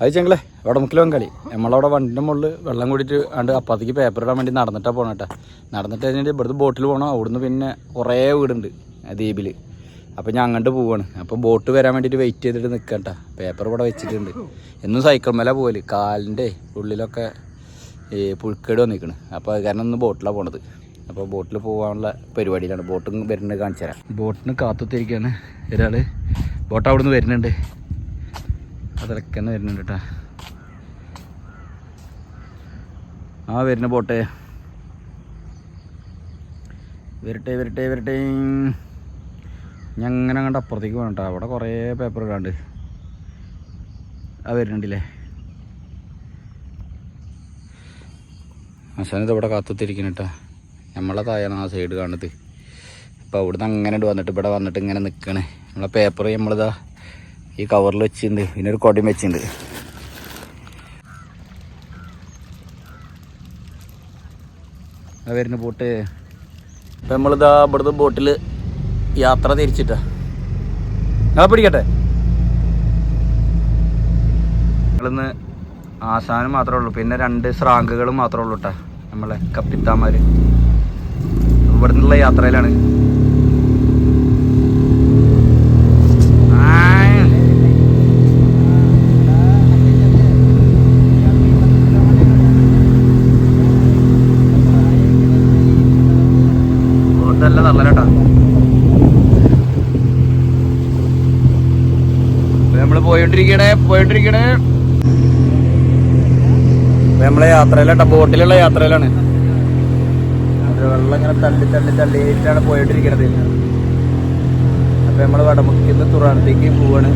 അത് ചെങ്ങളെ വടമുക്കിലും കളി. നമ്മളവിടെ വണ്ടിന്റെ മുകളിൽ വെള്ളം കൂടിയിട്ട് ആണ്ട് അപ്പത്തേക്ക് പേപ്പർ ഇടാൻ വേണ്ടി നടന്നിട്ടാണ് പോകണം കേട്ടോ. നടന്നിട്ട് കഴിഞ്ഞിട്ട് ഇവിടുത്തെ ബോട്ടിൽ പോകണം അവിടുന്ന് പിന്നെ കുറേ വീടുണ്ട് ദ്വീപിൽ അപ്പോൾ ഞാൻ അങ്ങോട്ട് പോവാണ്. അപ്പോൾ ബോട്ട് വരാൻ വേണ്ടിയിട്ട് വെയിറ്റ് ചെയ്തിട്ട് നിൽക്കണ്ട പേപ്പർ ഇവിടെ വെച്ചിട്ടുണ്ട്. എന്നും സൈക്കിൾ മേലെ പോകൽ കാലിന്റെ ഉള്ളിലൊക്കെ ഈ പുഴുക്കേട് വന്നിരിക്കണ് അപ്പോൾ അത് കാരണം ഒന്ന് ബോട്ടിലാണ് പോണത്. അപ്പോൾ ബോട്ടിൽ പോകാനുള്ള പരിപാടിയിലാണ്. ബോട്ട് വരുന്നത് കാണിച്ചു തരാം. ബോട്ടിന് കാത്തുത്തിരിക്കുകയാണ് ഒരാൾ ബോട്ട് അവിടെ നിന്ന് വരുന്നുണ്ട്. അതിലൊക്കെ തന്നെ വരുന്നുണ്ട് കേട്ടോ ആ വരുന്ന പോട്ടെ. വരട്ടെ വരട്ടെ വരട്ടെ. ഞാൻ അങ്ങനെ അങ്ങോട്ട് അപ്പുറത്തേക്ക് പോകണം കേട്ടോ അവിടെ കുറേ പേപ്പർ ഇടാണ്ട്. ആ വരുന്നുണ്ടല്ലേ. അവസാനത്ത് ഇവിടെ കാത്തുത്തിരിക്കണം കേട്ടോ നമ്മളെ തായാണ് ആ സൈഡ് കാണുന്നത്. അപ്പോൾ അവിടുന്ന് അങ്ങനെ വന്നിട്ട് ഇവിടെ വന്നിട്ട് ഇങ്ങനെ നിൽക്കണേ നമ്മളെ പേപ്പർ നമ്മളിതാ ഈ കവറിൽ വെച്ചിട്ടുണ്ട് പിന്നെ ഒരു കൊടയും വെച്ചിട്ടുണ്ട് ആ വരുന്ന ബോട്ട്. ഇപ്പം നമ്മളിതാ ഇവിടുത്തെ ബോട്ടിൽ യാത്ര തിരിച്ചിട്ടാ. ഞാൻ പിടിക്കട്ടെ. ഞങ്ങളിന്ന് ആസാനം മാത്രമേ ഉള്ളൂ. പിന്നെ രണ്ട് സ്രാങ്കുകളും മാത്രമേ ഉള്ളൂ കേട്ടാ നമ്മളെ കപ്പിത്താമാര് ഇവിടുന്നുള്ള യാത്രയിലാണ്. ബോട്ടല്ല തള്ളലേട്ടാ. നമ്മൾ പോയിട്ടിരിക്കണേ പോയിട്ടിരിക്കണേ നമ്മളെ യാത്രയിലാട്ടാ ബോട്ടിലുള്ള യാത്രയിലാണ്. വെള്ളം ഇങ്ങനെ തള്ളി തള്ളി തള്ളിയിട്ടാണ് പോയിട്ടിരിക്കണത് അപ്പൊ നമ്മൾ വടമുക്കിന്ന് തുറാനത്തേക്ക് പോവാണ്.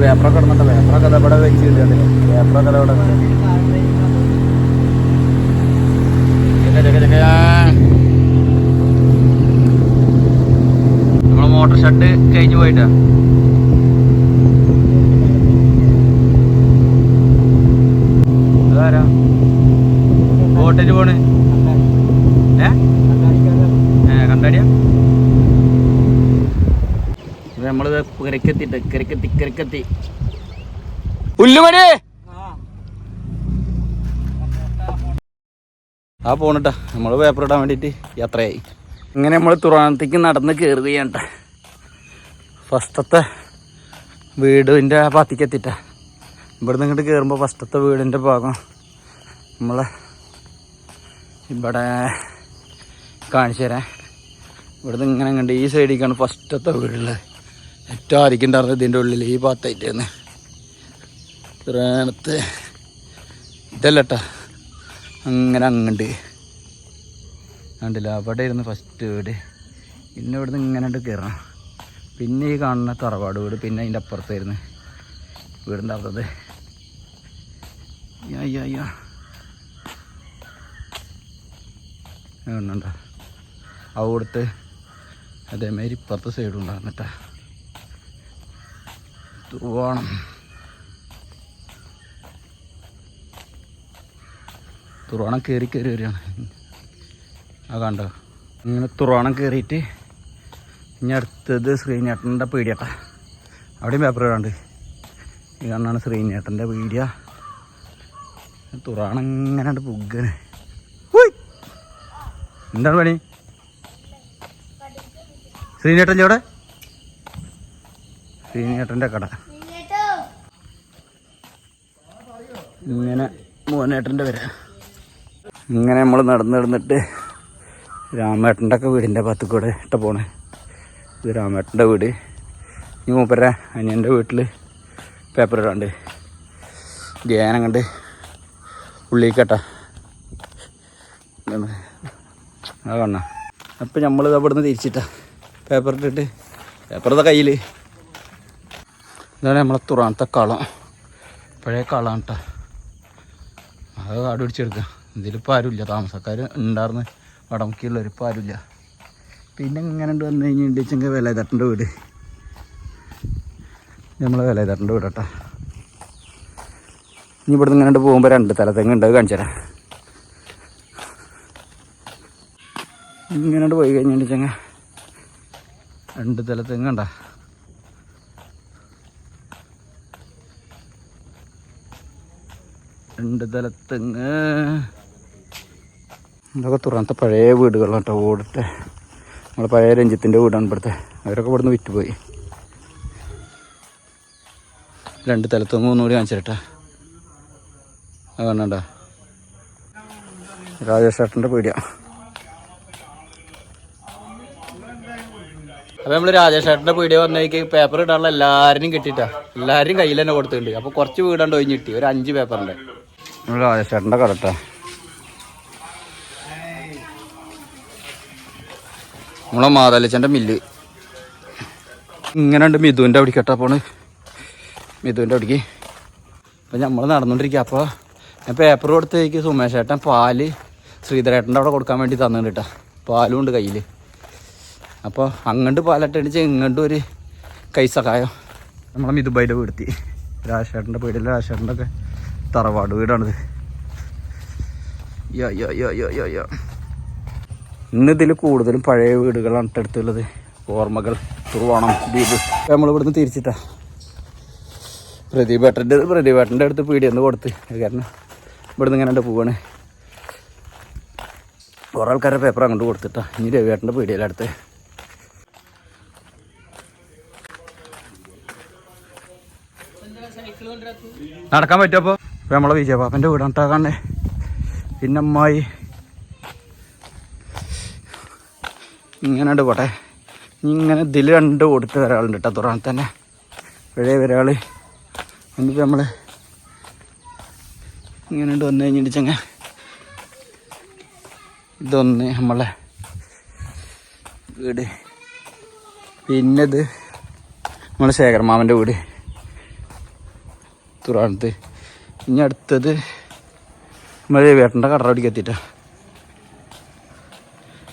പേപ്പറൊക്കെ ഇടുന്നുണ്ട് പേപ്പറൊക്കെ ദാ ഇവിടെ വെച്ചിട്ടുണ്ട് പേപ്പറൊക്കെ ദാ ഇവിടെ ഉണ്ട്. ചെക്ക, ചെക്ക, ചെക്ക. നമ്മൾ മോട്ടോർ ഷെഡ് കഴിഞ്ഞു പോയിട്ടാ. അതാരാ? ബോട്ടിന് പോണ്. ഏ? കണ്ടാടിയാ നമ്മളിത് കിരക്കെത്തിട്ട് കിരക്കെത്തി കിരക്കെത്തി പുല്ലുമണി ആ പോണട്ടാ നമ്മൾ പേപ്പർ ഇടാൻ വേണ്ടിയിട്ട് യാത്രയായി. ഇങ്ങനെ നമ്മൾ തുറാനത്തേക്ക് നടന്ന് കയറുകയാണ്. ഫസ്റ്റത്തെ വീടിന്റെ ഭാഗത്തേക്ക് എത്തിയിട്ട. ഇവിടുന്ന് ഇങ്ങോട്ട് കയറുമ്പോൾ ഫസ്റ്റത്തെ വീടിന്റെ ഭാഗം നമ്മളെ ഇവിടെ കാണിച്ചു തരാം. ഇവിടുന്ന് ഇങ്ങനെ കണ്ട് ഈ സൈഡിലേക്കാണ് ഫസ്റ്റത്തെ വീടുള്ളത് ഏറ്റവും ആയിരിക്കുന്നുണ്ടായിരുന്നത് ഇതിന്റെ ഉള്ളിൽ ഈ ഭാഗത്തായിട്ടാണ് ഇത്രത്തെ ഇതല്ലട്ടാ. അങ്ങനെ അങ്ങണ്ട് കണ്ടില്ല? അവിടെ ഇരുന്ന് ഫസ്റ്റ് വീട്. പിന്നെ ഇവിടുന്ന് ഇങ്ങനെ കയറണം പിന്നെ ഈ കാണുന്ന തറവാട് വീട് പിന്നെ അതിന്റെ അപ്പുറത്തായിരുന്നു. വീടുണ്ടായിരുന്നത് അയ്യോ അയ്യോ കാണുന്നുണ്ടോ അവിടുത്തെ അതേമാതിരി ഇപ്പുറത്തെ സൈഡും ഉണ്ടായിരുന്നിട്ടാ തുറവാണം തുറവണം കയറി കയറി വരികയാണ്. ആ കണ്ടോ? ഇങ്ങനെ തുറവാണം കയറിയിട്ട് ഇനി അടുത്തത് ശ്രീനേട്ടന്റെ പീടിയട്ടാ. അവിടെയും പേപ്പർ ഇടാണ്ട്. ഈ കണ്ണാണ് ശ്രീനേട്ടന്റെ പീടിയ. തുറാണ് പുഗ്ഗന് എന്താണ് പണി? ശ്രീനേട്ടന്റെ അവിടെ? ശ്രീനേട്ടന്റെ കട. ഇങ്ങനെ മോനേട്ടന്റെ വരെ. ഇങ്ങനെ നമ്മൾ നടന്ന് നടന്നിട്ട് രാമേട്ടന്റെ ഒക്കെ വീടിന്റെ ഭാഗത്ത് കൂടെ ഇട്ട പോണേ. ഇത് രാമേട്ടന്റെ വീട്. ഈ മൂപ്പര അനിയന്റെ വീട്ടിൽ പേപ്പർ ഇടാണ്ട് ധ്യാനം കണ്ട് ഉള്ളിക്കട്ട ആ കാണാ അപ്പം നമ്മൾ അവിടുന്ന് തിരിച്ചിട്ടാ. പേപ്പർ ഇട്ടിട്ട്. പേപ്പർ ഇതാ കയ്യിൽ ഇതാണ് നമ്മളെ തുറാണത്തെ കളം. പഴയ കളാണ് കേട്ടോ അത് കാട് പിടിച്ചെടുക്കുക ഇതിലിപ്പോൾ ആരുമില്ല. താമസക്കാർ ഉണ്ടായിരുന്നു വടമുക്കിയുള്ളവരിപ്പോൾ ആരുമില്ല. പിന്നെ ഇങ്ങനെ ഉണ്ട് വന്നു വില വേലായുധേട്ടന്റെ വീട്. നമ്മളെ വേലായുധേട്ടന്റെ വീട് കേട്ടോ. ഇനി ഇവിടുന്ന് ഇങ്ങനെ പോകുമ്പോൾ രണ്ട് തല തെങ്ങ് ഉണ്ട് കാണിച്ചു തരാം. ഇങ്ങനെ പോയി കഴിഞ്ഞിട്ടുണ്ടെങ്കിൽ രണ്ട് തല ഉണ്ട രണ്ട് തലത്തെങ്ങ് ഇതൊക്കെ തുറന്നത്തെ പഴയ വീടുകളാണ് കേട്ടോ ഓടിട്ടെ. നമ്മളെ പഴയ രഞ്ജിത്തിന്റെ വീടാണ് ഇവിടുത്തെ. അവരൊക്കെ ഇവിടുന്ന് വിറ്റുപോയി. രണ്ട് തലത്തൊന്ന് ഒന്നുകൂടി കാണിച്ചിട്ടാ കാണണ്ട രാജേഷ് ചേട്ടന്റെ പീടിയ. അപ്പോൾ നമ്മൾ രാജേഷ് ചേട്ടന്റെ പീടിയ വന്നേക്ക് പേപ്പർ ഇടാനുള്ള എല്ലാവരും കിട്ടിയിട്ടാ. എല്ലാവരും കയ്യിൽ തന്നെ കൊടുത്തിട്ടുണ്ട്. അപ്പോൾ കുറച്ച് വീടാണ്ട് ഒഴിഞ്ഞ് കിട്ടി. ഒരു അഞ്ച് പേപ്പറിന്റെ നമ്മൾ രാജേഷ് ചേട്ടന്റെ കടട്ടാ. നമ്മളെ മാതാലച്ചന്റെ മില്ല്. ഇങ്ങനെ ഉണ്ട് മിഥുവിന്റെ അവിടേക്ക് കേട്ടോ പോണ്. മിഥുവിന്റെ അവിടേക്ക്. അപ്പം നമ്മൾ നടന്നുകൊണ്ടിരിക്കുക അപ്പോൾ ഞാൻ പേപ്പർ കൊടുത്തേക്ക് സുമേഷ് ഏട്ടൻ പാൽ ശ്രീധരേട്ടന്റെ അവിടെ കൊടുക്കാൻ വേണ്ടി തന്നിട്ടുണ്ട് കേട്ടോ പാലും ഉണ്ട് കയ്യിൽ അപ്പോൾ അങ്ങോട്ട് പാലട്ടടിച്ച് ഇങ്ങോട്ടും ഒരു കൈ സഹായം. നമ്മളെ മിഥുബൈന്റെ വീടെത്തി. രാജേട്ടന്റെ വീടില്ല രാജേട്ടന്റെ ഒക്കെ തറവാട് വീടാണിത്. യോ യോ യോ യോ യോ യോ ഇന്ന് ഇതിൽ കൂടുതലും പഴയ വീടുകളാണ് ഇട്ടടുത്തുള്ളത് ഓർമ്മകൾ തുറവാണം. ദ്വീപ് നമ്മൾ ഇവിടുന്ന് തിരിച്ചിട്ടാ. പ്രദീപേട്ടന്റെ പ്രദീപേട്ടന്റെ അടുത്ത് പീടിയെന്ന് കൊടുത്ത്. കാരണം ഇവിടുന്ന് ഇങ്ങനെ പോവാണ്. കുറേ ആൾക്കാരുടെ പേപ്പർ അങ്ങോട്ട് കൊടുത്തിട്ടാ. ഇനി രവിയേട്ടന്റെ പീടിയല്ല അടുത്ത്. നടക്കാൻ പറ്റുമോ അപ്പോൾ നമ്മളെ വിജയപാപ്പന്റെ വീടാണ് ട്ടാ കാണേ പിന്നെ അമ്മായി. ഇങ്ങനെ പോട്ടെ. ഇങ്ങനെ ഇതിൽ രണ്ട് കൊടുത്ത് ഒരാളുണ്ട് കേട്ടോ തുറന്ന് തന്നെ. പഴയ ഒരാൾ എന്നിട്ട് നമ്മൾ ഇങ്ങനെ വന്നു കഴിഞ്ഞിട്ട് ചങ്ങ ഇതൊന്ന് നമ്മളെ വീട്. പിന്നെ ഇത് നമ്മളെ ശേഖരമാമന്റെ വീട്. തുറാണത്ത് ഇനി അടുത്തത് നമ്മൾ വേട്ടന്റെ കടറടിക്ക് എത്തിയിട്ടാ.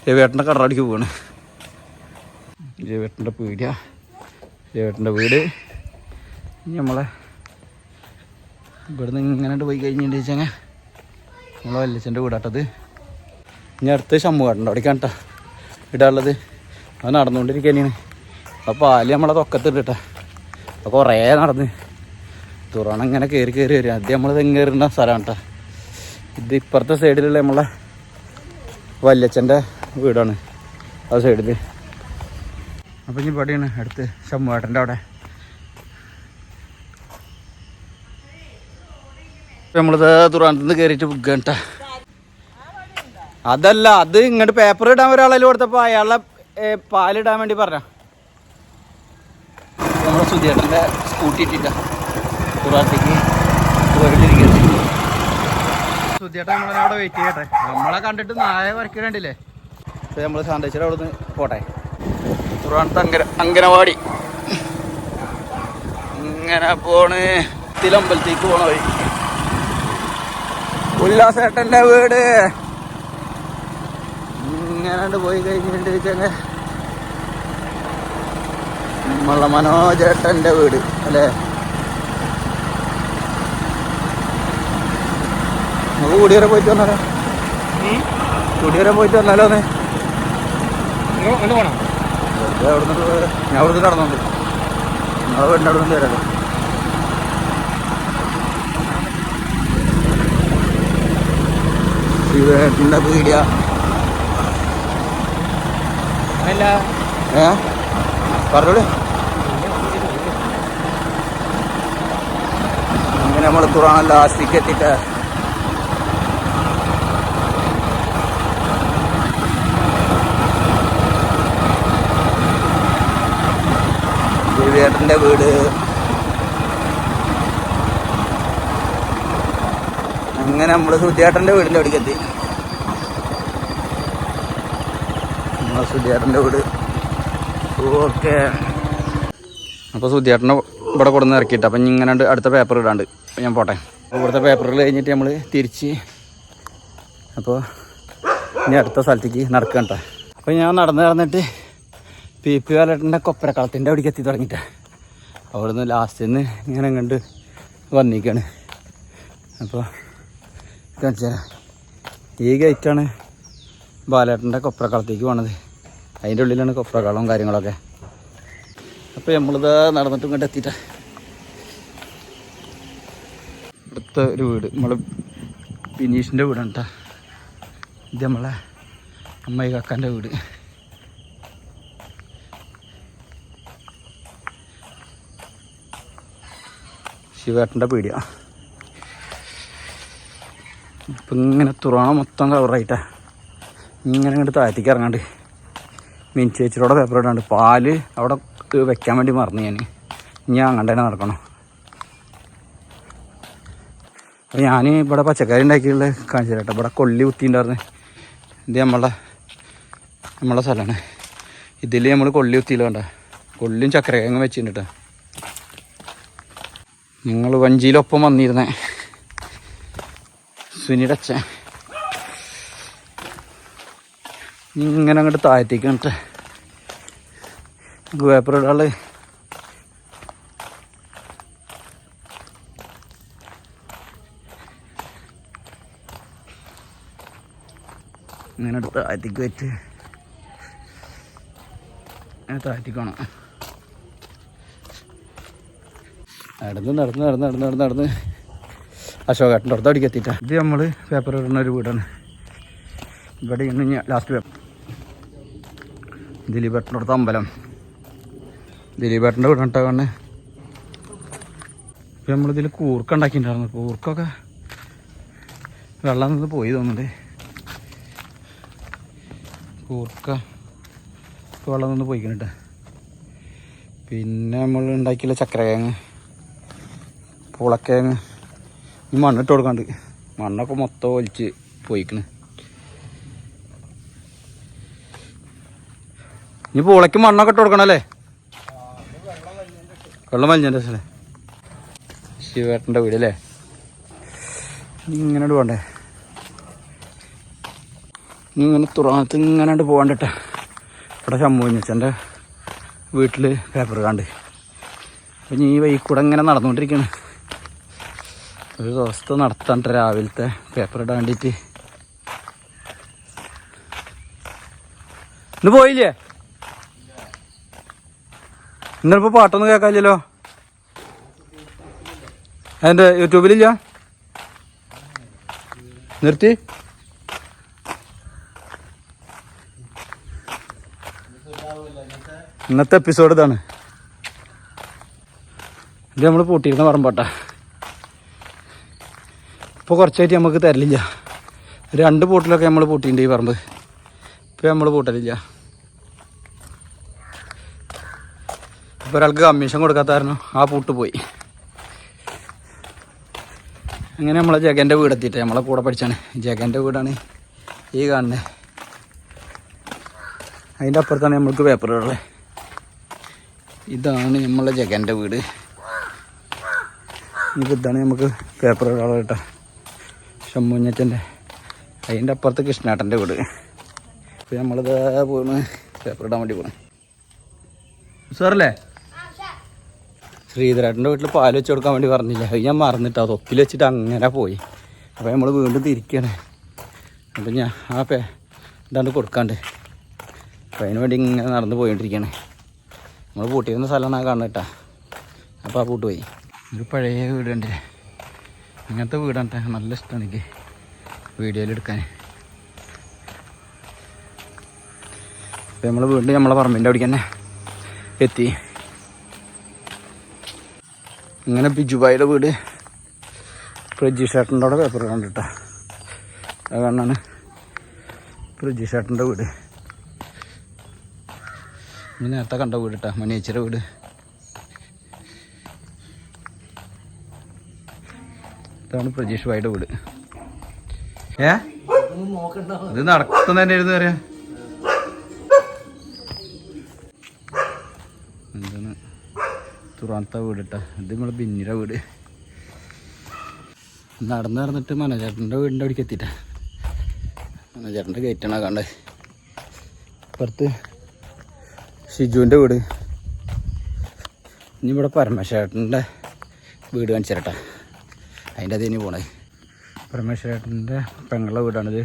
രവിയേട്ടന്റെ കടറടിക്ക് പോവാണ്. ജയവേട്ടന്റെ പീടിയ. ജയവേട്ടന്റെ വീട്. നമ്മളെ ഇവിടുന്ന് ഇങ്ങനെ പോയി കഴിഞ്ഞിട്ട് വെച്ചാൽ നമ്മളെ വല്യച്ഛന്റെ വീടാട്ടത്. ഇനി അടുത്ത് ശമ്മുകാട്ടുണ്ട് അവിടേക്കാണ് കേട്ടോ ഇടാനുള്ളത്. അത് നടന്നുകൊണ്ടിരിക്കുകയാണ് അപ്പോൾ പാൽ നമ്മളെ തൊക്കത്തിട്ട് അപ്പോൾ കുറേ നടന്ന്. തുറണം ഇങ്ങനെ കയറി കയറി വരും. ആദ്യം നമ്മൾ തെങ്ങേറുന്ന സ്ഥലമാണ് കേട്ടോ ഇത് ഇപ്പുറത്തെ സൈഡിലുള്ള നമ്മളെ വല്യച്ഛന്റെ വീടാണ്. ആ സൈഡിൽ അപ്പം ഇനി ഇവിടെയാണ് അടുത്ത് ശമ്മുവേട്ടന്റെ അവിടെ. നമ്മളിത് തുറാനത്തുനിന്ന് കയറിയിട്ട് വിൽക്കണ്ട അതല്ല അത് ഇങ്ങോട്ട് പേപ്പർ ഇടാൻ ഒരാളെ കൊടുത്തപ്പോൾ അയാളെ പാലിടാൻ വേണ്ടി പറഞ്ഞ? നമ്മുടെ സുധിയേട്ടന്റെ സ്കൂട്ടി ഇട്ടിട്ട തുറാത്തേക്ക് സുധിയേട്ടൻ നമ്മളെ അവിടെ വെയിറ്റ് ചെയ്യട്ടെ. നമ്മളെ കണ്ടിട്ട് നായ വരയ്ക്കണ്ടില്ലേ അപ്പോൾ നമ്മൾ സാന്തേശ്വരം അവിടെ നിന്ന് പോട്ടെ. തുറാനത്ത് അങ്കന അങ്കനവാടി ഇങ്ങനെ പോണ്. തിലമ്പലത്തേക്ക് പോണ വഴി. ഉല്ലാസേട്ടന്റെ വീട്. ഇങ്ങനെ പോയി കഴിഞ്ഞിട്ട് വെച്ചാൽ നമ്മളെ മനോജേട്ടന്റെ വീട് അല്ലേ? നമുക്ക് കുടിയേറെ പോയിട്ട് വന്നാലോ? കൂടിയേറെ പോയിട്ട് വന്നാലോ ഞാൻ നടന്നുണ്ട് വീടിന്റെ അവിടെ നിന്ന് ശിവേട്ടന്റെ പീടിയ ഏ? പറഞ്ഞോളൂ. അങ്ങനെ നമ്മൾ തുറന്ന ലാസ്റ്റിക്ക് എത്തിയിട്ട് വീട്. അങ്ങനെ നമ്മൾ സുധിയേട്ടന്റെ വീടിന്റെ അവിടേക്ക് എത്തി. നമ്മളെ സുധിയേട്ടന്റെ വീട്. ഓക്കെ. അപ്പോൾ സുധിയേട്ടനെ ഇവിടെ കൊടുന്ന് ഇറക്കിയിട്ട് അപ്പം ഇങ്ങനെ അടുത്ത പേപ്പർ ഇടാണ്ട്. ഞാൻ പോട്ടെ. ഇവിടുത്തെ പേപ്പറുകൾ കഴിഞ്ഞിട്ട് നമ്മൾ തിരിച്ച് അപ്പോൾ ഇനി അടുത്ത സ്ഥലത്തേക്ക് നടക്കണ്ട. അപ്പോൾ ഞാൻ നടന്ന് നടന്നിട്ട് പി പി വാലേട്ടന്റെ കൊപ്പരക്കളത്തിന്റെ അവിടേക്ക് എത്തി തുടങ്ങിയിട്ട്. അവിടുന്ന് ലാസ്റ്റിൽ നിന്ന് ഇങ്ങനെ കണ്ട് വന്നിരിക്കുകയാണ് അപ്പോൾ കാണിച്ചാൽ ഈ ഗേറ്റാണ് ബാലേട്ടന്റെ കൊപ്രക്കളത്തേക്ക് പോണത്. അതിന്റെ ഉള്ളിലാണ് കൊപ്രക്കളവും കാര്യങ്ങളൊക്കെ. അപ്പോൾ നമ്മളിത് നടന്നിട്ട് ഇങ്ങോട്ട് എത്തിയിട്ട. അടുത്ത ഒരു വീട്. നമ്മൾ ബിനീഷിന്റെ വീടാണ് കേട്ടോ ഇത് നമ്മളെ അമ്മായി കാക്കാന്റെ വീട്. ശിവേട്ടന്റെ പീടിയാണ് ഇപ്പം ഇങ്ങനെ തുറണ മൊത്തം കവറായിട്ടാ ഇങ്ങനെ ഇങ്ങോട്ട് താഴത്തേക്ക് ഇറങ്ങാണ്ട്. മീൻ ചേച്ചിയുടെ പേപ്പർ ഇടാണ്ട്. പാൽ അവിടെ വെക്കാൻ വേണ്ടി മറന്നു ഞാൻ ഇനി അങ്ങോട്ട് തന്നെ നടക്കണം. അപ്പം ഞാൻ ഇവിടെ പച്ചക്കറി ഉണ്ടാക്കിയുള്ള കാണിച്ചു തരാം കേട്ടോ ഇവിടെ കൊള്ളി കുത്തിയിട്ടുണ്ടായിരുന്നു. ഇത് നമ്മളെ നമ്മളെ സ്ഥലമാണ്. ഇതിൽ നമ്മൾ കൊള്ളി കുത്തിയില്ല വേണ്ട കൊള്ളിയും ചക്കരക്കിഴങ്ങും വെച്ചിട്ടുണ്ട് കേട്ടോ നിങ്ങൾ വഞ്ചിയിലൊപ്പം വന്നിരുന്നേ. സുനിയുടെ അച്ഛൻ ഇങ്ങനെ അങ്ങോട്ട് താഴത്തേക്ക് കണ്ടിട്ട് പേപ്പർ ആൾ ഇങ്ങനെ താഴത്തേക്ക് വെച്ച്. താഴത്തേക്ക് നടന്ന് നടന്ന് നടന്ന് നടന്ന് നടന്ന് നടന്ന്. അശോകേട്ടന്റെ അടുത്ത് അടിക്ക് എത്തിയിട്ടാണ് ഇത് നമ്മൾ പേപ്പർ ഇടുന്ന ഒരു വീടാണ്. ഇവിടെ ഇന്ന് ലാസ്റ്റ് പേപ്പർ ദിലീപേട്ടന്റെ അടുത്ത് അമ്പലം. ദിലീപേട്ടന്റെ വീട് കേട്ടോ കണ്ണ് ഇപ്പം നമ്മളിതിൽ കൂർക്ക ഉണ്ടാക്കിയിട്ടുണ്ടായിരുന്നു. കൂർക്കൊക്കെ വെള്ളം നിന്ന് പോയി തോന്നുന്നുണ്ട്. കൂർക്ക വെള്ളം നിന്ന് പോയിക്കണിട്ട് പിന്നെ നമ്മൾ ഉണ്ടാക്കിയുള്ള ചക്കരക്കിഴങ്ങ് പൂളക്കിഴങ്ങ് ഈ മണ്ണിട്ട് കൊടുക്കാണ്ട്. മണ്ണൊക്കെ മൊത്തം ഒലിച്ച് പോയിക്കണ്. ഇനി പുളയ്ക്ക് മണ്ണൊക്കെ ഇട്ട് കൊടുക്കണല്ലേ വെള്ളം വലിഞ്ഞതിന്റെ സ്ഥലം ശിവേട്ടന്റെ വീട് അല്ലേ? ഇനി ഇങ്ങനെ പോകണ്ടേ ഇങ്ങനെ തുറന്നത്ത് ഇങ്ങനെ പോകണ്ടിട്ട ഇവിടെ ശമ്പൂഞ്ഞച്ചന്റെ വീട്ടിൽ പേപ്പർ കാണ്ട്. അപ്പം ഈ വൈക്കൂടെ കൂടെ ഇങ്ങനെ നടന്നുകൊണ്ടിരിക്കുകയാണ് ഒരു ദിവസത്തെ നടത്താണ്ട് രാവിലത്തെ. പേപ്പർ ഇടാൻ വേണ്ടിയിട്ട്. ഇന്ന് പോയില്ലേ? ഇന്നിപ്പോ പാട്ടൊന്നും കേൾക്കാനില്ലല്ലോ? എന്റെ യൂട്യൂബിലില്ല? നിർത്തി. ഇന്നത്തെ എപ്പിസോഡ് ഇതാണ്. ഇത് നമ്മൾ പൂട്ടിയിരുന്ന പറമ്പാട്ടാ. ഇപ്പോൾ കുറച്ചായിട്ട് നമുക്ക് തരലില്ല. രണ്ട് പൂട്ടിലൊക്കെ നമ്മൾ പൂട്ടിയിട്ടുണ്ട് ഈ പറമ്പ്. ഇപ്പോൾ നമ്മൾ പൂട്ടലില്ല. ഇപ്പോൾ ഒരാൾക്ക് കമ്മീഷൻ കൊടുക്കാത്ത കാരണം ആ പൂട്ട് പോയി. അങ്ങനെ നമ്മളെ ജഗന്റെ വീടെത്തിയിട്ട് നമ്മളെ കൂടെ പഠിച്ചാണ്. ജഗന്റെ വീടാണ് ഈ കാണുന്നത് അതിന്റെ അപ്പുറത്താണ് നമ്മൾക്ക് പേപ്പറുള്ളത് ഇതാണ് നമ്മളെ ജഗന്റെ വീട്. ഇതാണ് നമുക്ക് ഇടാനുള്ള കേട്ടോ ഷമ്മുഞ്ഞച്ചന്റെ അതിന്റെ അപ്പുറത്ത് കൃഷ്ണേട്ടന്റെ വീട്. ഇപ്പം നമ്മളിത് പോണ്. പേപ്പർ ഇടാൻ വേണ്ടി പോണ്. സാറല്ലേ? ശ്രീധരേട്ടന്റെ വീട്ടിൽ പാൽ വെച്ച് കൊടുക്കാൻ വേണ്ടി പറഞ്ഞില്ല? അത് ഞാൻ മറന്നിട്ട് അത് ഒപ്പിൽ വെച്ചിട്ട് അങ്ങനെ പോയി. അപ്പോൾ നമ്മൾ വീണ്ടും തിരിക്കണേ. അപ്പം ഞാൻ ആ പേ ഇതാണ്ട് കൊടുക്കാണ്ട്. അപ്പം അതിന് വേണ്ടി ഇങ്ങനെ നടന്ന് പോയിട്ടിരിക്കണേ നമ്മൾ പൂട്ടിയിരുന്ന സ്ഥലമാണ് ആ കാണുന്നത് കേട്ടോ. അപ്പോൾ ആ പൂട്ട് പോയി. ഒരു പഴയ വീടുണ്ട്. അങ്ങനത്തെ വീടാണ് നല്ല ഇഷ്ടമാണ് എനിക്ക് വീഡിയോയിൽ എടുക്കാൻ. അപ്പം നമ്മൾ വീണ്ടും നമ്മളെ പറമ്പിന്റെ അവിടേക്ക് തന്നെ എത്തി. ഇങ്ങനെ ബിജുബായിയുടെ വീട് ഫ്രിഡ്ജ് ഷേട്ടന്റെ അവിടെ പേപ്പർ കണ്ടിട്ട. അത് കാരണമാണ് ഫ്രിഡ്ജ് ഷേട്ടന്റെ വീട്. നേരത്തെ കണ്ട വീട് കേട്ടാ മണിയച്ചിയുടെ വീട്. ഇതാണ് പ്രജീഷ് ഭായിയുടെ വീട്. ഏ? ഇത് നടക്കുന്നതന്നെയായിരുന്നു പറയാ. എന്താണ്? തുറാത്ത വീട് കേട്ടോ ഇത് നമ്മളെ ബിന്നിയുടെ വീട്. നടന്ന് നടന്നിട്ട് മനോജേട്ടന്റെ വീടിന്റെ അവിടേക്ക് എത്തിയിട്ടാ. മനോജേട്ടന്റെ ഗേറ്റാണ് കണ്ടത് ഇപ്പുറത്ത് ഷിജുവിന്റെ വീട്. ഇനി ഇവിടെ പരമേശ്വരേട്ടന്റെ വീട് കാണിച്ചു തരട്ടെ അതിന്റെ അതിന് പോണേ. പരമേശ്വരേട്ടന്റെ പെങ്ങളുടെ വീടാണിത്.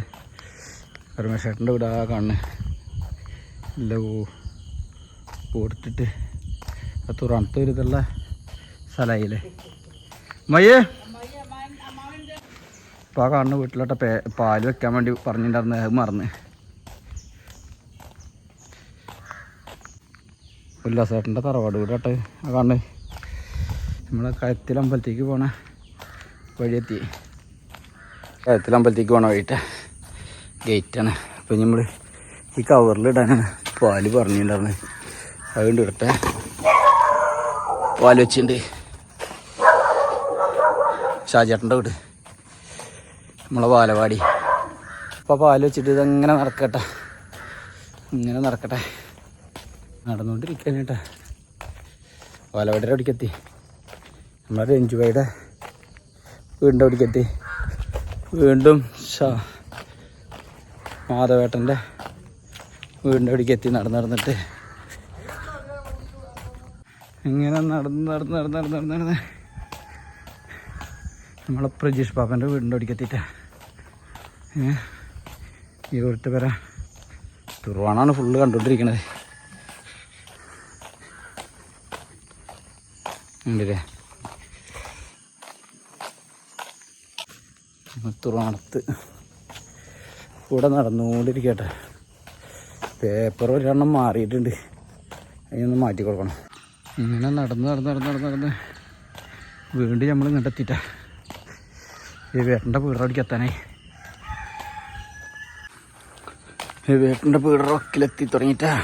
പരമേശ്വരേട്ടന്റെ വീടാ കാണുന്നത് ഇല്ല ഓ കൊടുത്തിട്ട് ആ തുറന്നത്തെ ഒരു ഇതുള്ള സ്ഥലമായില്ലേ മയ്യേ ഇപ്പോൾ ആ കാണുന്ന വീട്ടിലോട്ടെ പേ പാൽ വെക്കാൻ വേണ്ടി പറഞ്ഞിട്ടുണ്ടായിരുന്നു. അത് മറന്ന്. ഉല്ലാസേട്ടന്റെ തറവാട് വീടോട്ടെ. ആ കാണുന്നത് നമ്മളെ കയത്തിൽ അമ്പലത്തേക്ക് പോണ. വഴിയെത്തി. കയത്തിൽ അമ്പലത്തേക്ക് പോണ വഴിയിട്ട് ഗേറ്റാണ്. അപ്പം നമ്മൾ ഈ കവറിലിടാനാണ് പാൽ പറഞ്ഞിട്ടുണ്ടായിരുന്നത് അതുകൊണ്ട് ഇടട്ടെ പാൽ വെച്ചിട്ടുണ്ട്. ഷാജേട്ടന്റെ വീട്. നമ്മളെ പാലവാടി അപ്പോൾ പാൽ വെച്ചിട്ട് ഇതെങ്ങനെ നടക്കട്ടെ? ഇങ്ങനെ നടക്കട്ടെ. നടന്നുകൊണ്ടിരിക്കാൻ കേട്ടാ പാലവാടിയുടെ അവിടേക്കെത്തി. നമ്മളെ രഞ്ജുവയുടെ വീടിന്റെ അവിടേക്കെത്തി വീണ്ടും മാധവേട്ടന്റെ വീടിന്റെ അവിടേക്ക് എത്തി നടന്ന് നടന്നിട്ട്. ഇങ്ങനെ നടന്ന് നടന്ന് നടന്ന് നടന്ന് നടന്ന് നടന്ന് നമ്മളെ പ്രജീഷ് പാപ്പന്റെ വീടിന്റെ ഏ ഈ വീട്ടിൽ പേര തുറവാണാണ് ഫുള്ള് കണ്ടുകൊണ്ടിരിക്കണത്. ഉണ്ടല്ലേ? തുറവാണത്ത് കൂടെ നടന്നുകൊണ്ടിരിക്കട്ടെ. പേപ്പർ ഒരെണ്ണം മാറിയിട്ടുണ്ട്. അതിനൊന്ന് മാറ്റി കൊടുക്കണം. ഇങ്ങനെ നടന്ന് നടന്ന് നടന്ന് നടന്ന് നടന്ന്. വീണ്ടും നമ്മൾ ഇങ്ങോട്ട് എത്തിയിട്ട. ഈ വേട്ടന്റെ പീടറോടിക്ക് എത്താനായി. ഈ വേട്ടന്റെ പീടറൊക്കിലെത്തി തുടങ്ങിയിട്ടാ.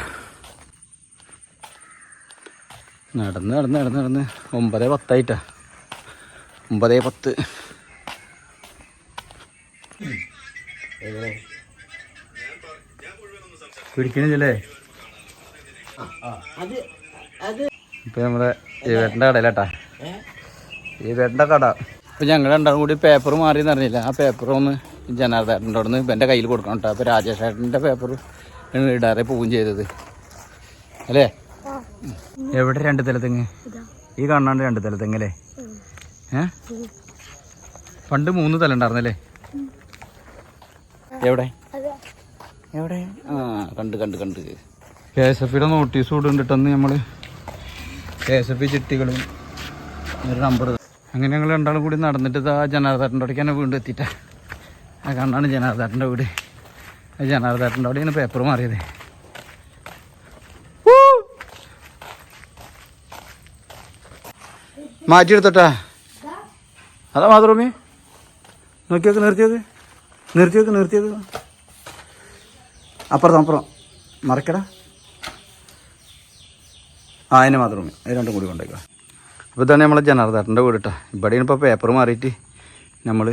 നടന്ന് നടന്ന് നടന്ന് നടന്ന്. ഒമ്പതേ പത്തായിട്ടാ. ഒമ്പതേ പത്ത്. പിടിക്കണില്ലേ ഇപ്പൊ നമ്മുടെ ഈ വേട്ടന്റെ കടയിലാട്ടാ. ഈ വേട്ടന്റെ കട. ഇപ്പൊ ഞങ്ങൾ രണ്ടാളും കൂടി പേപ്പർ മാറി എന്നറിഞ്ഞില്ല ആ പേപ്പർ ഒന്ന് ജനാർദ്ദേട്ടന്റെ അവിടെ നിന്ന് എന്റെ കയ്യിൽ കൊടുക്കണം കേട്ടോ അപ്പൊ രാജേഷ് ഏട്ടന്റെ പേപ്പർ ഇടാറെ പോവുകയും ചെയ്തത്. അല്ലേ? എവിടെ രണ്ട് തലത്തെങ്ങ് ഈ കാണാണ്ട് രണ്ട് തലത്തെങ്ങ് അല്ലേ? ഏ? പണ്ട് മൂന്ന് തല ഉണ്ടായിരുന്നല്ലേ? എവിടെ? എവിടെ? ആ കണ്ട് കണ്ട് കണ്ട്. കെ എസ് എഫ് ഇടെ നോട്ടീസ് കൊടുത്തിട്ടെന്ന് നമ്മൾ കെ എസ് എഫ് ചിട്ടികളും ഒരു നമ്പർ അങ്ങനെ ഞങ്ങൾ രണ്ടാളും കൂടി നടന്നിട്ട് ആ ജനാർദ്ദാട്ടന്റെ അവിടേക്ക് തന്നെ വീണ്ടും എത്തിയിട്ട. ആ കണ്ണാണ് ജനാർദ്ദാട്ടന്റെ വീട് ആ ജനാർദ്ദാട്ടന്റെ അവിടെയാണ് പേപ്പർ മാറിയത്. മാറ്റിയെടുത്തോട്ടാ. അതാ മാത്രമേ നോക്കിയൊക്കെ നിർത്തിയൊക്കെ നിർത്തി വെക്ക് അപ്പുറത്തും. അപ്പുറം മറക്കടാ. ആ അതിനെ മാത്രമേ അത് രണ്ടും കൂടി കൊണ്ടേക്കാം അപ്പോൾ ഇതാണ് നമ്മളെ ജനാർദ്ദാട്ടന്റെ വീട് കേട്ടോ ഇവിടെയാണ് ഇപ്പോൾ പേപ്പർ മാറിയിട്ട് നമ്മൾ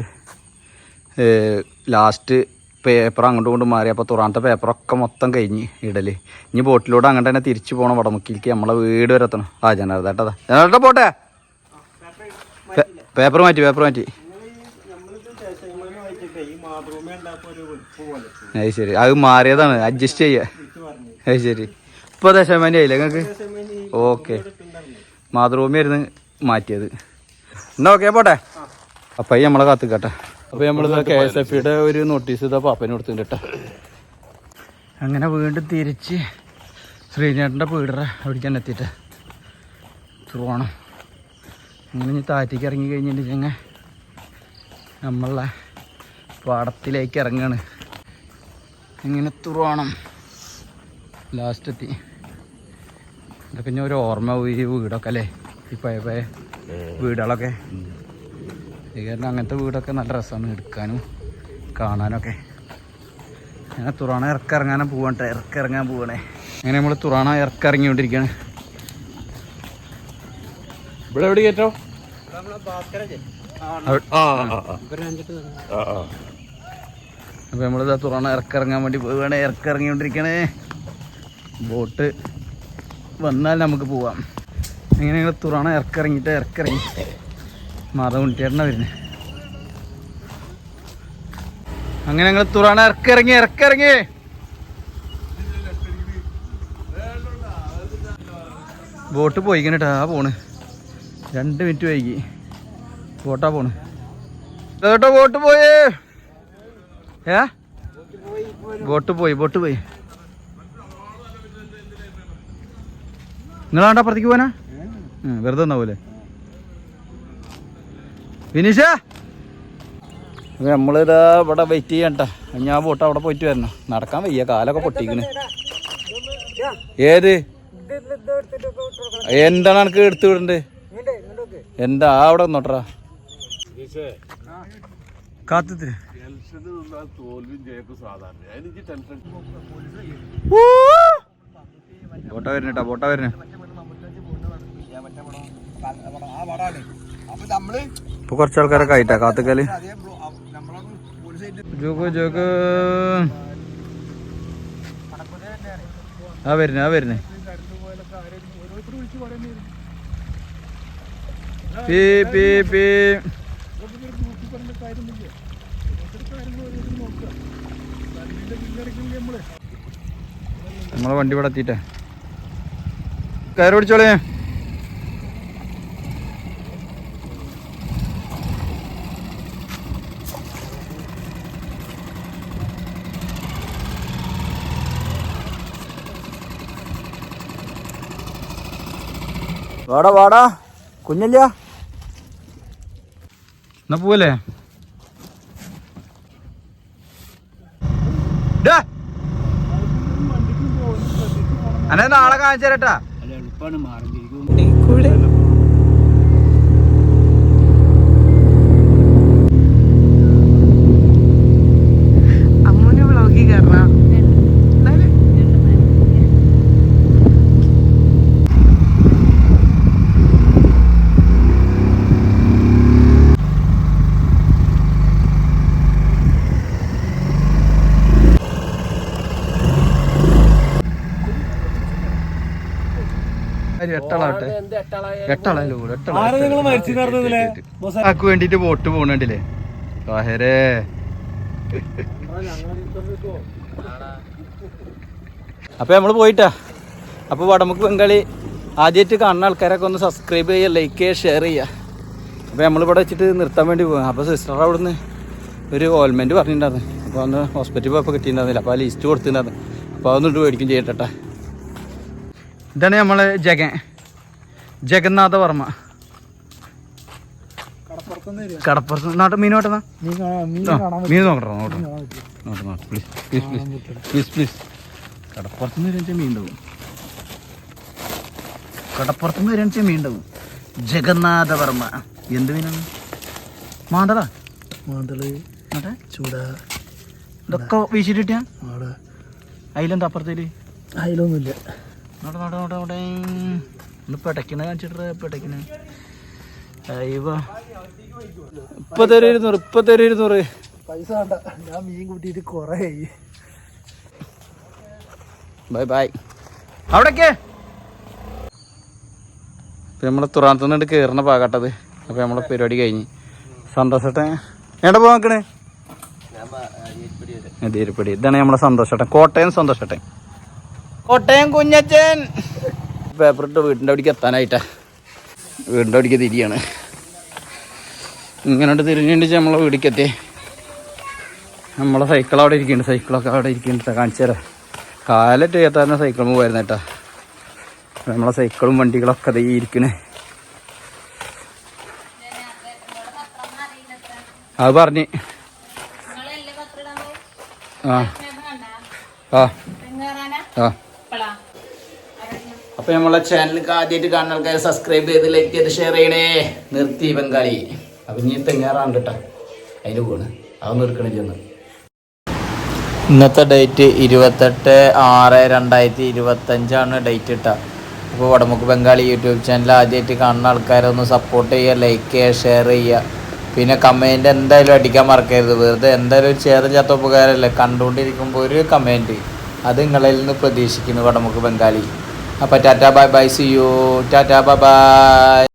ലാസ്റ്റ് പേപ്പർ അങ്ങോട്ടും ഇങ്ങോട്ടും മാറി. അപ്പോൾ തുറാനത്തെ പേപ്പറൊക്കെ മൊത്തം കഴിഞ്ഞ് ഇടൽ ഇനി ബോട്ടിലൂടെ അങ്ങോട്ട് തന്നെ തിരിച്ചു പോകണം വടമുക്കിലേക്ക്. നമ്മളെ വീട് വരെ എത്തണം. ആ ജനാർദ്ദാട്ടതാ. ജനാർദ്ദ പോട്ടെ? പേപ്പർ മാറ്റി പേപ്പർ മാറ്റി. അത് ശരി. അത് മാറിയതാണ്. അഡ്ജസ്റ്റ് ചെയ്യുക അത് ശരി. ഇപ്പൊ ദശമാനി ആയില്ലേ നിങ്ങൾക്ക് ഓക്കെ. മാതൃഭൂമിയായിരുന്നു മാറ്റിയത്. എന്നാ ഓക്കെ പോട്ടെ. അപ്പം ഈ നമ്മളെ കാത്തിക്കട്ടെ. അപ്പോൾ നമ്മൾ കെ എസ് എഫ് യുടെ ഒരു നോട്ടീസ് ഇതാ പാപ്പന് കൊടുത്തിട്ടുണ്ട് കേട്ടോ അങ്ങനെ വീണ്ടും തിരിച്ച് ശ്രീനേട്ടന്റെ പീടറ അവിടേക്ക് തന്നെ എത്തിയിട്ട്. പോകണം അങ്ങനെ ഇനി താറ്റിക്ക് ഇറങ്ങി കഴിഞ്ഞിട്ടുണ്ടെങ്കിൽ നമ്മളെ പാടത്തിലേക്ക് ഇറങ്ങാണ്. ഇങ്ങനെ തുറവണം ലാസ്റ്റ് എത്തി. ഇതൊക്കെ ഞാൻ ഒരു ഓർമ്മ ഈ വീടൊക്കെ അല്ലേ? ഈ പഴയ പഴയ വീടുകളൊക്കെ. ഈ കാരണം അങ്ങനത്തെ വീടൊക്കെ നല്ല രസമാണ് എടുക്കാനും കാണാനൊക്കെ. അങ്ങനെ തുറാണ ഇറക്കിറങ്ങാനും പോവാണ് ഇറക്കിറങ്ങാൻ പോവണേ. അങ്ങനെ നമ്മൾ തുറാണ ഇറക്കിറങ്ങിക്കൊണ്ടിരിക്കുകയാണ് ഇവിടെ എവിടെ കയറ്റോ? ആ ആ. അപ്പോൾ നമ്മളിതാ തുറന്ന് ഇറക്കിറങ്ങാൻ വേണ്ടി പോവുകയാണ്. ഇറക്കിറങ്ങിക്കൊണ്ടിരിക്കണേ. ബോട്ട് വന്നാൽ നമുക്ക് പോവാം. അങ്ങനെ ഞങ്ങൾ തുറന്ന ഇറക്കിറങ്ങിയിട്ട് ഇറക്കിറങ്ങി. മാധവൻകുട്ടിയേട്ടന വരുന്നത് അങ്ങനെ ഞങ്ങൾ തുറന്ന് ഇറക്കിറങ്ങി ഇറക്കിറങ്ങി. ബോട്ട് പോയിക്കണേട്ടാ ആ പോണ്. രണ്ട് മിനിറ്റ് വൈകി. ബോട്ടാ പോണ്. കേട്ടോ ബോട്ട് പോയേ. ഏ? ബോട്ട് പോയി ബോട്ട് പോയി. നിങ്ങളാണ്ടാ പുറത്തേക്ക് പോനാ വെറുതെ പോലെ വിനീഷ? നമ്മളിതാ ഇവിടെ വെയിറ്റ് ചെയ്യണ്ട. ഞാൻ ബോട്ട് അവിടെ പോയിട്ട് വരണം. നടക്കാൻ വയ്യ കാലൊക്കെ പൊട്ടിക്കണ്. ഏത്? എന്താണ് എനിക്ക് എടുത്തു വിടണ്ട്? എന്താ അവിടെ നോട്ടറാ കാത്തത്തിന് തോൽവിയും ജയക്കും സാധാരണ എനിക്ക് ടെൻഷൻ. ബോട്ട വരുന്നേട്ടാ ബോട്ട വരുന്നേ ഇപ്പൊ കുറച്ച് ആൾക്കാരൊക്കെ ആയിട്ടാ കാത്തുക്കൽ. Joke joke. ആ വരുന്നേ ആ വരുന്നേ പീ പീ പീ. നമ്മളെ വണ്ടി ഇവിടെ എത്തിയിട്ടേ. കയറി പിടിച്ചോളേ. വാടാ വാടാ. കുഞ്ഞല്ല എന്നാ പോവല്ലേ? അന്നെ നാളെ കാണിച്ചു തരട്ടാ അമ്മൂന് എട്ടാളാട്ടെ എട്ടാളല്ലോ കൂടെ ആക്ക് വേണ്ടിട്ട് വോട്ട് പോണണ്ടില്ലേ താഹരേ. അപ്പൊ നമ്മൾ പോയിട്ടാ. അപ്പൊ വടമുക്ക് ബംഗാളി ആദ്യമായിട്ട് കാണുന്ന ആൾക്കാരൊക്കെ ഒന്ന് സബ്സ്ക്രൈബ് ചെയ്യുക ലൈക്ക് ചെയ്യുക ഷെയർ ചെയ്യുക. അപ്പൊ നമ്മളിവിടെ വെച്ചിട്ട് നിർത്താൻ വേണ്ടി പോകും അപ്പൊ സിസ്റ്റർ അവിടുന്ന് ഒരു ഓൽമെന്റ് പറഞ്ഞിട്ടുണ്ടായിരുന്നു. അപ്പൊ ഒന്ന് ഹോസ്പിറ്റലിൽ പോയപ്പോൾ കിട്ടിയിട്ടുണ്ടായിരുന്നില്ല. അപ്പൊ ആ ലിസ്റ്റ് കൊടുത്തിട്ടുണ്ടായിരുന്നു. അപ്പൊ അതൊന്നിട്ട് മേടിക്കും ചെയ്യട്ടെ ഇതാണ് നമ്മളെ ജഗൻ. ജഗന്നാഥ വർമ്മ. കടപ്പുറത്ത് നാട്ട് മീൻ നോട്ടെന്നാ മീൻ നോക്കട്ടോ നോട്ടോ note note please please please please please കടപ്പുറത്ത് നിന്ന് വരാൻ മീൻ ഉണ്ടാവും. കടപ്പുറത്ത് നിന്ന് വരാൻ മീൻ ഉണ്ടാവും. ജഗന്നാഥ വർമ്മ. എന്ത് മീനാണ്? മാന്തള. മാന്തൾ. ചൂട. ഇതൊക്കെ വീശിട്ടിട്ടാ ആടെ അതിലെന്താ അപ്പുറത്തേൽ? അതിലൊന്നുമില്ല. നോട്ടെ നോട്ടെ നോട്ടെ നോട്ടെ ഒന്ന് പിടയ്ക്കണ കാണിച്ചിട്ട് പിടയ്ക്കണ. ഇപ്പൊ തരും ഇരുന്നൂറ് ഇപ്പൊ തരും ഇരുന്നൂറ്. പൈസ വേണ്ട. ഞാൻ മീൻ കൂട്ടിയിട്ട് കൊറേ ബൈ ബൈ. അവിടേക്ക്? ഇപ്പൊ നമ്മളെ നിന്ന് കയറുന്ന പാകട്ടത്. അപ്പൊ നമ്മളെ പരിപാടി കഴിഞ്ഞ്. സന്തോഷട്ടെ എവിടെ തീരുപ്പടി ഇതാണ് നമ്മളെ സന്തോഷട്ടെ കോട്ടയം സന്തോഷട്ടെ കോട്ടയം കുഞ്ഞച്ചൻ. പേപ്പർ ഇട്ട് വീടിന്റെ അവിടേക്ക് എത്താനായിട്ടാ. വീടിന്റെ അവിടേക്ക് തിരിയാണ്. ഇങ്ങനെ തിരിഞ്ഞിട്ട് നമ്മളെ വീടിക്ക് എത്തി നമ്മളെ സൈക്കിൾ അവിടെ ഇരിക്കുന്നുണ്ട്. സൈക്കിളൊക്കെ അവിടെ ഇരിക്കുന്നുണ്ട്. കാണിച്ചു തരാം. കാലറ്റ് ചെയ്യാത്ത സൈക്കിൾ പോയിരുന്നു കേട്ടാ. നമ്മളെ സൈക്കിളും വണ്ടികളൊക്കെ അതേ ഇരിക്കണേ. അത് പറഞ്ഞ്. ആ. ആ. ആ. അപ്പൊ നമ്മളെ ചാനലിൽ ആദ്യമായിട്ട് കാണുന്ന ആൾക്കാരെ സബ്സ്ക്രൈബ് ചെയ്ത് ലൈക്ക് ചെയ്ത് ഷെയർ ചെയ്യണേ. നിർത്തി ബംഗാളി. അപ്പൊ ഇനി തെങ്ങാറാണ് കേട്ടോ അതിന് പോണ്. അതൊന്നും ചെന്ന് ഇന്നത്തെ ഡേറ്റ് ഇരുപത്തെട്ട് ആറ് രണ്ടായിരത്തി ഇരുപത്തഞ്ചാണ് ഡേറ്റ് ഇട്ട അപ്പോൾ വടമുക്ക് ബംഗാളി യൂട്യൂബ് ചാനൽ ആദ്യമായിട്ട് കാണുന്ന ആൾക്കാരെ ഒന്ന് സപ്പോർട്ട് ചെയ്യുക ലൈക്ക് ചെയ്യുക ഷെയർ ചെയ്യുക. പിന്നെ കമന്റ് എന്തായാലും അടിക്കാൻ മറക്കരുത്. വെറുതെ എന്തായാലും ഒരു ചേർന്ന് ചാത്ത ഉപകാരമല്ലേ? കണ്ടുകൊണ്ടിരിക്കുമ്പോൾ ഒരു കമന്റ് അത് നിങ്ങളിൽ നിന്ന് പ്രതീക്ഷിക്കുന്നു വടമുക്ക് ബംഗാളി. അപ്പോൾ tata bye bye see you tata bye bye